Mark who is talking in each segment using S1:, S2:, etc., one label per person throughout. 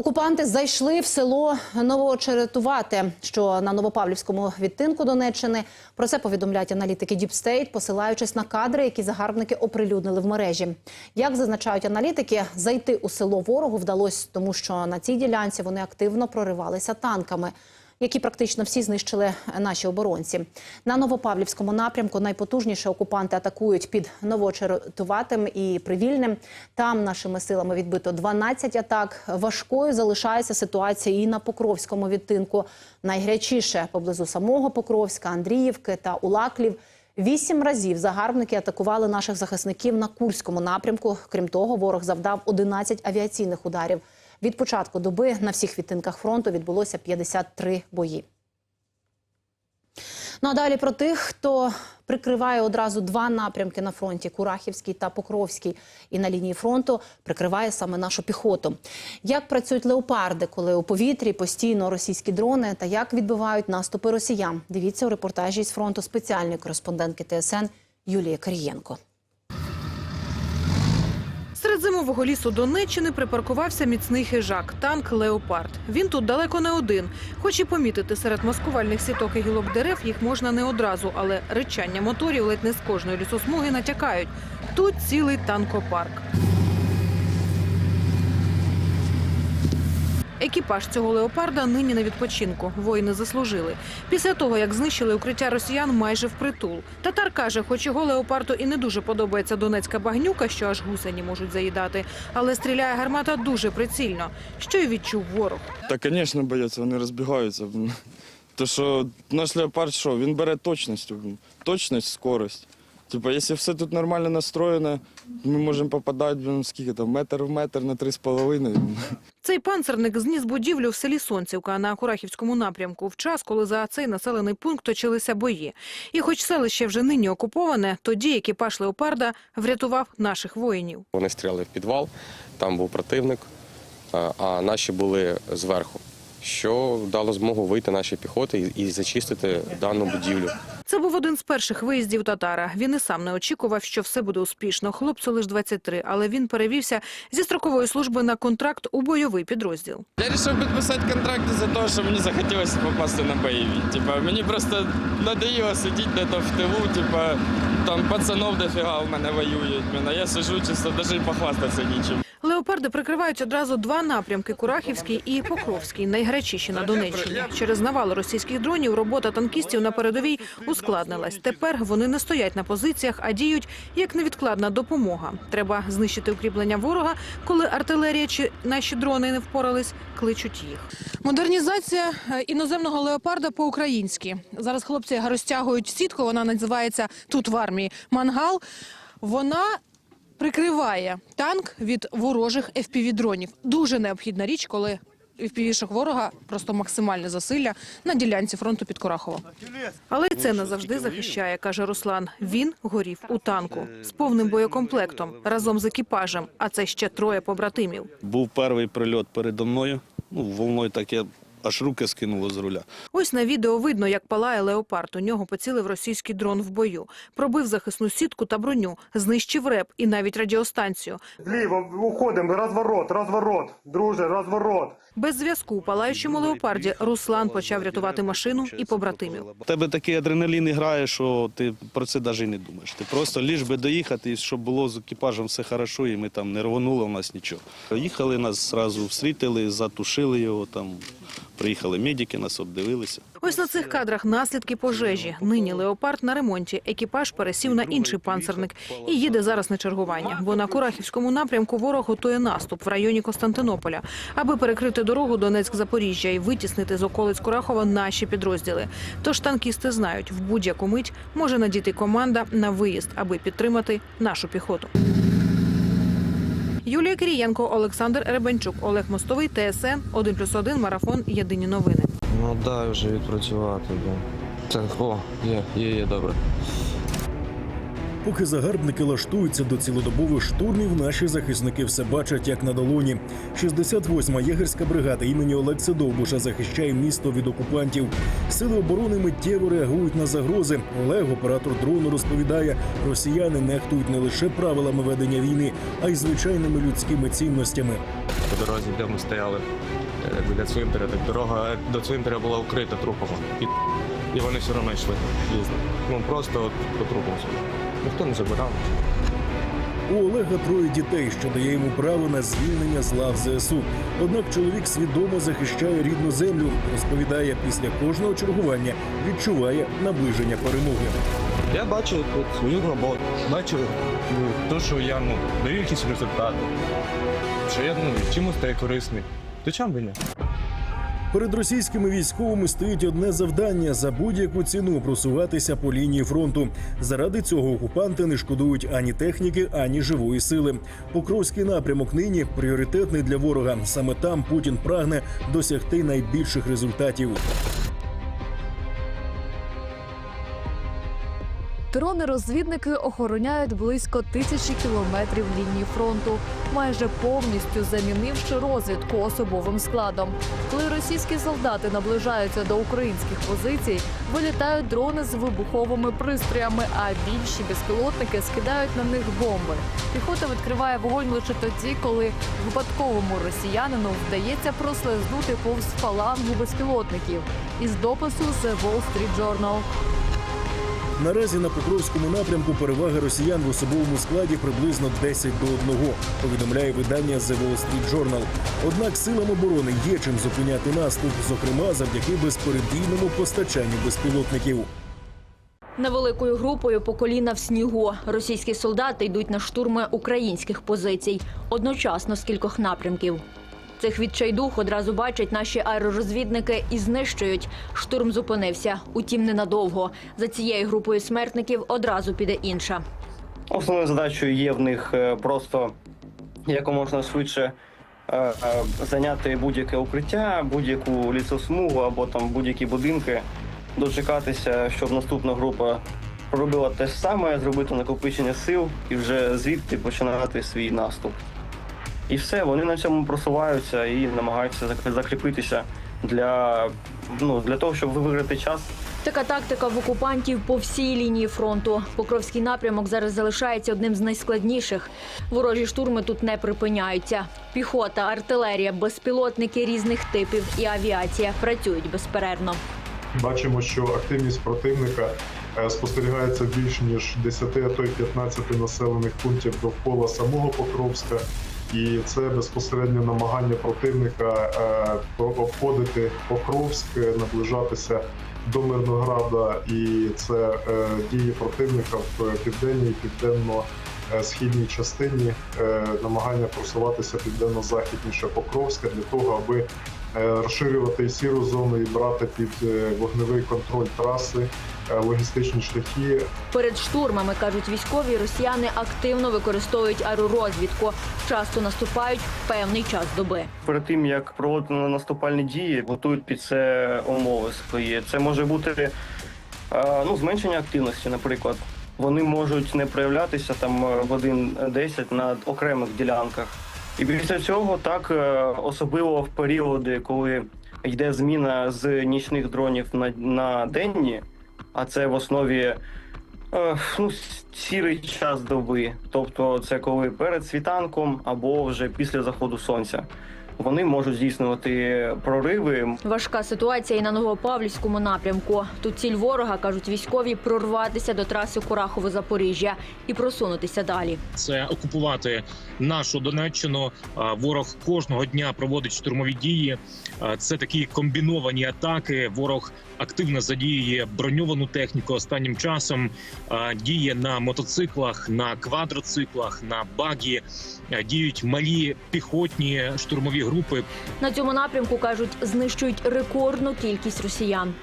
S1: Окупанти зайшли в село Новочеретувати, що на Новопавлівському відтинку Донеччини. Про це повідомляють аналітики Діпстейт, посилаючись на кадри, які загарбники оприлюднили в мережі. Як зазначають аналітики, зайти у село ворогу вдалося, тому що на цій ділянці вони активно проривалися танками. Які практично всі знищили наші оборонці на Новопавлівському напрямку. Найпотужніше окупанти атакують під Новочеретуватим і Привільним. Там нашими силами відбито 12 атак. Важкою залишається ситуація і на Покровському відтинку. Найгарячіше поблизу самого Покровська, Андріївки та Улаклів. Вісім разів загарбники атакували наших захисників на Курському напрямку. Крім того, ворог завдав 11 авіаційних ударів. Від початку доби на всіх відтинках фронту відбулося 53 бої. Ну а далі про тих, хто прикриває одразу два напрямки на фронті Курахівський та Покровський. І на лінії фронту прикриває саме нашу піхоту. Як працюють леопарди, коли у повітрі постійно російські дрони, та як відбивають наступи росіян? Дивіться у репортажі з фронту спеціальної кореспондентки ТСН Юлії Карієнко.
S2: Серед лісу Донеччини припаркувався міцний хижак – танк «Леопард». Він тут далеко не один. Хоч і помітити серед маскувальних сіток і гілок дерев їх можна не одразу, але речання моторів ледь не з кожної лісосмуги натякають. Тут цілий танкопарк. Екіпаж цього леопарда нині на відпочинку. Воїни заслужили. Після того, як знищили укриття росіян майже впритул. Татар каже, хоч його леопарду і не дуже подобається донецька багнюка, що аж гусені можуть заїдати, але стріляє гармата дуже прицільно, що й відчув ворог.
S3: Та, звісно, бояться, вони розбігаються. То що наш леопард що, він бере точністю. Точність, скорость. Типа, якщо все тут нормально настроєно, ми можемо попадати блін, скільки там, метр в метр на три з половиною.
S2: Цей панцерник зніс будівлю в селі Сонцівка на Курахівському напрямку в час, коли за цей населений пункт точилися бої. І хоч селище вже нині окуповане, тоді екіпаж леопарда врятував наших воїнів.
S4: Вони стріляли в підвал, там був противник, а- наші були зверху, що дало змогу вийти нашій піхоті і і зачистити дану будівлю.
S2: Це був один з перших виїздів татара. Він і сам не очікував, що все буде успішно. Хлопцю лише 23, але він перевівся зі строкової служби на контракт у бойовий підрозділ.
S3: Я вирішив підписати контракт за те, що мені захотілося попасти на бойові. Типа, мені просто надоїло сидіти де-то в тилу, типа, там пацанов дофіга в мене воюють. Мене. Я сижу чисто, навіть похвастатися нічим.
S2: Леопарди прикривають одразу два напрямки – Курахівський і Покровський, найгарячіші на Донеччині. Через навал російських дронів робота танкістів на передовій ускладнилась. Тепер вони не стоять на позиціях, а діють як невідкладна допомога. Треба знищити укріплення ворога, коли артилерія чи наші дрони не впорались, кличуть їх. Модернізація е, іноземного леопарда по-українськи. Зараз хлопці розтягують сітку, вона називається тут в армії мангал. Вона прикриває танк від ворожих FPV-дронів. Дуже необхідна річ, коли FPV-шок ворога просто максимальне засилля на ділянці фронту під Корахово. Але й це не завжди захищає, каже Руслан. Він горів у танку з повним боєкомплектом разом з екіпажем, а це ще троє побратимів.
S5: Був перший прильот передо мною. Ну, волною так я аж руки скинуло з руля.
S2: Ось на відео видно, як палає леопард. У нього поцілив російський дрон в бою. Пробив захисну сітку та броню, знищив реп і навіть радіостанцію.
S6: Вліво, уходимо, розворот, розворот. Друже, розворот.
S2: Без зв'язку у палаючому леопарді Руслан почав рятувати машину і побратимів.
S5: У тебе такий адреналін грає, що ти про це навіть не думаєш. Ти просто ліж би доїхати, щоб було з екіпажем все хорошо, і ми там не рвонуло в нас нічого. Їхали нас зразу встрітили, затушили його там. Приїхали медики, нас обдивилися.
S2: Ось на цих кадрах наслідки пожежі. Нині леопард на ремонті. Екіпаж пересів на інший панцерник і їде зараз на чергування. Бо на Курахівському напрямку ворог готує наступ в районі Константинополя, аби перекрити дорогу Донецьк-Запоріжжя і витіснити з околиць Курахова наші підрозділи. Тож танкісти знають, в будь-яку мить може надійти команда на виїзд, аби підтримати нашу піхоту. Юлія Кирієнко, Олександр Ребенчук, Олег Мостовий, ТСН 1+,1, Марафон. Єдині новини.
S7: Ну дай вже відпрацювати, да. Це о, є, є, є, добре. Поки загарбники лаштуються до цілодобових штурмів, наші захисники все бачать як на долоні. 68-ма єгерська бригада імені Олекса Довбуша захищає місто від окупантів. Сили оборони миттєво реагують на загрози. Олег, оператор дрону, розповідає, росіяни нехтують не лише правилами ведення війни, а й звичайними людськими цінностями.
S8: по дорозі, де ми стояли е, біля цвинтаря, так дорога до цвинтаря була укрита трупами. І, вони все одно йшли. Ну просто от по трупам. Ніхто не забирав.
S7: У Олега троє дітей, що дає йому право на звільнення з лав ЗСУ. Однак чоловік свідомо захищає рідну землю. Розповідає, після кожного чергування відчуває наближення перемоги.
S8: Я бачив тут свою роботу, бачив ну, те, що я ну, даю якісь результати. Що я ну, чимось стаю корисний. То чому би ні?
S7: Перед російськими військовими стоїть одне завдання за будь-яку ціну просуватися по лінії фронту. Заради цього окупанти не шкодують ані техніки, ані живої сили. Покровський напрямок нині пріоритетний для ворога. Саме там Путін прагне досягти найбільших результатів.
S9: Дрони-розвідники охороняють близько тисячі кілометрів лінії фронту, майже повністю замінивши розвідку особовим складом. Коли російські солдати наближаються до українських позицій, вилітають дрони з вибуховими пристроями, а більші безпілотники скидають на них бомби. Піхота відкриває вогонь лише тоді, коли випадковому росіянину вдається прослизнути повз фалангу безпілотників. Із допису The Wall Street Journal.
S7: Наразі на Покровському напрямку перевага росіян в особовому складі приблизно 10 до 1, повідомляє видання The Wall Street Journal. Однак силам оборони є чим зупиняти наступ, зокрема завдяки безперебійному постачанню безпілотників.
S10: Невеликою групою по коліна в снігу російські солдати йдуть на штурми українських позицій одночасно з кількох напрямків. Цих відчайдух одразу бачать наші аеророзвідники і знищують. Штурм зупинився, утім ненадовго. За цією групою смертників одразу піде інша.
S11: Основною задачею є в них е, просто якомога швидше е, е, зайняти будь-яке укриття, будь-яку лісосмугу або там будь-які будинки, дочекатися, щоб наступна група робила те ж саме, зробити накопичення сил і вже звідти починати свій наступ. І все, вони на цьому просуваються і намагаються зак- закріпитися для, ну, для того, щоб виграти час
S10: Така тактика в окупантів по всій лінії фронту. Покровський напрямок зараз залишається одним з найскладніших. Ворожі штурми тут не припиняються. Піхота, артилерія, безпілотники різних типів і авіація працюють безперервно.
S12: Бачимо, що активність противника е, спостерігається більш ніж 10, а то й 15 населених пунктів довкола самого Покровська. І це безпосередньо намагання противника е, обходити Покровськ, наближатися до Мирнограда, і це е, дії противника в південній і південно-східній частині, е, намагання просуватися південно-західніше Покровська для того, аби розширювати сіру зону і брати під вогневий контроль траси, логістичні шляхи,
S10: Перед штурмами кажуть військові, росіяни активно використовують аеророзвідку. Часто наступають в певний час доби.
S11: перед тим як проводити наступальні дії, готують під це умови свої. Це може бути е, ну, зменшення активності, наприклад. Вони можуть не проявлятися там е, годин 10 на окремих ділянках. І після цього так е, особливо в періоди, коли йде зміна з нічних дронів на, на денні, а це в основі е, ну, сірий час доби. Тобто це коли перед світанком або вже після заходу сонця. Вони можуть здійснювати прориви,
S10: Важка ситуація і на Новопавлівському напрямку. Тут ціль ворога кажуть військові прорватися до траси Курахово-Запоріжжя і просунутися далі.
S13: це окупувати нашу Донеччину. Ворог кожного дня проводить штурмові дії. Це такі комбіновані атаки. Ворог активно задіює броньовану техніку. Останнім часом діє на мотоциклах, на квадроциклах, на багі. Діють малі піхотні штурмові групи.
S10: На цьому напрямку кажуть, знищують рекордну кількість росіян.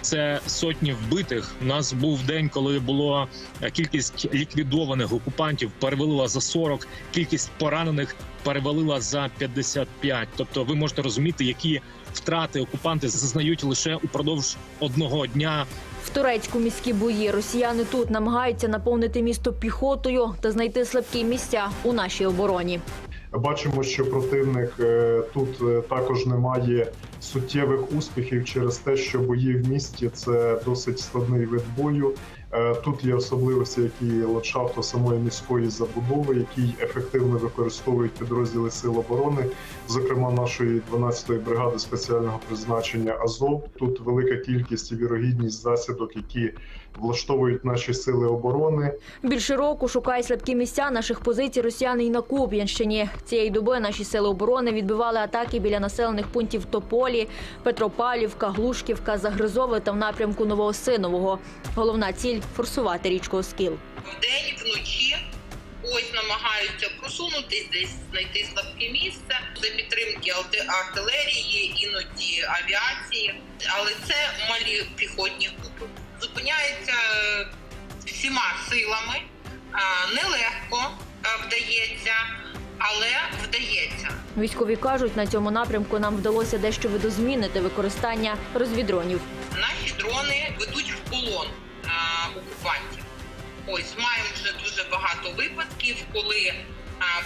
S13: це сотні вбитих. У нас був день, коли було е, кількість ліквідованих окупантів перевалила за 40, кількість поранених перевалила за 55. Тобто, ви можете розуміти, які втрати окупанти зазнають лише упродовж одного дня.
S10: В турецьку міські бої росіяни тут намагаються наповнити місто піхотою та знайти слабкі місця у нашій обороні.
S12: Бачимо, що противник е, тут е, також не має суттєвих успіхів через те, що бої в місті це досить складний вид бою. Е, Тут є особливості, які ландшафту самої міської забудови, які ефективно використовують підрозділи сил оборони, зокрема нашої 12-ї бригади спеціального призначення Азов. Тут велика кількість і вірогідність засідок, які влаштовують наші сили оборони.
S10: Більше року шукають слабкі місця наших позицій росіяни і на Куп'янщині. Цієї доби наші сили оборони відбивали атаки біля населених пунктів Тополі, Петропавлівка, Глушківка, Загризове та в напрямку Новоосинового. Головна ціль форсувати річку Оскіл.
S14: Вдень, вночі ось намагаються просунутись, десь знайти слабке місце за підтримки арти- артилерії, іноді авіації, але це малі піхотні групи. Зупиняється е, всіма силами, а, нелегко е, вдається, але вдається.
S10: Військові кажуть, на цьому напрямку нам вдалося дещо видозмінити використання розвідронів.
S14: Наші дрони ведуть в полон окупантів. Ось маємо вже дуже багато випадків, коли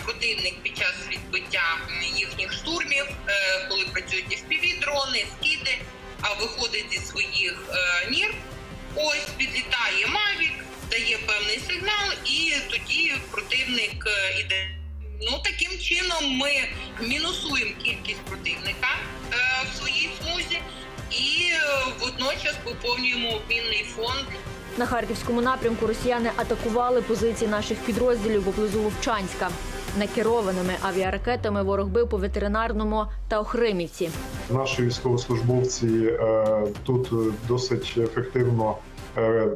S14: противник під час відбиття їхніх штурмів, е, коли працюють fpv дрони, скиди, а виходить зі своїх е, підлітає Мавік, дає певний сигнал, і тоді противник е, іде. Ну таким чином ми мінусуємо кількість противника е, в своїй смузі і е, водночас поповнюємо обмінний фонд
S10: На харківському напрямку росіяни атакували позиції наших підрозділів поблизу Вовчанська. Накерованими авіаракетами ворог бив по ветеринарному та Охримівці.
S12: Наші військовослужбовці е, тут е, досить ефективно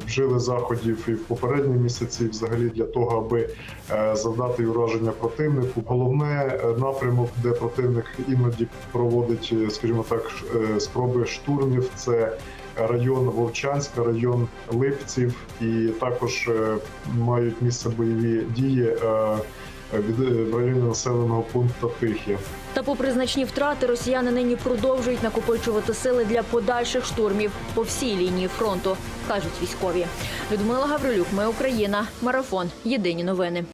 S12: вжили заходів і в попередні місяці, і взагалі для того, аби е, завдати ураження противнику. Головне е, напрямок, де противник іноді проводить, е, скажімо так, е, спроби штурмів. Це район Вовчанська, район Липців, і також е, мають місце бойові дії е, від в районі населеного пункту Тихі.
S10: Та, попри значні втрати, росіяни нині продовжують накопичувати сили для подальших штурмів по всій лінії фронту, кажуть військові. Людмила Гаврилюк, ми Україна, марафон. Єдині новини.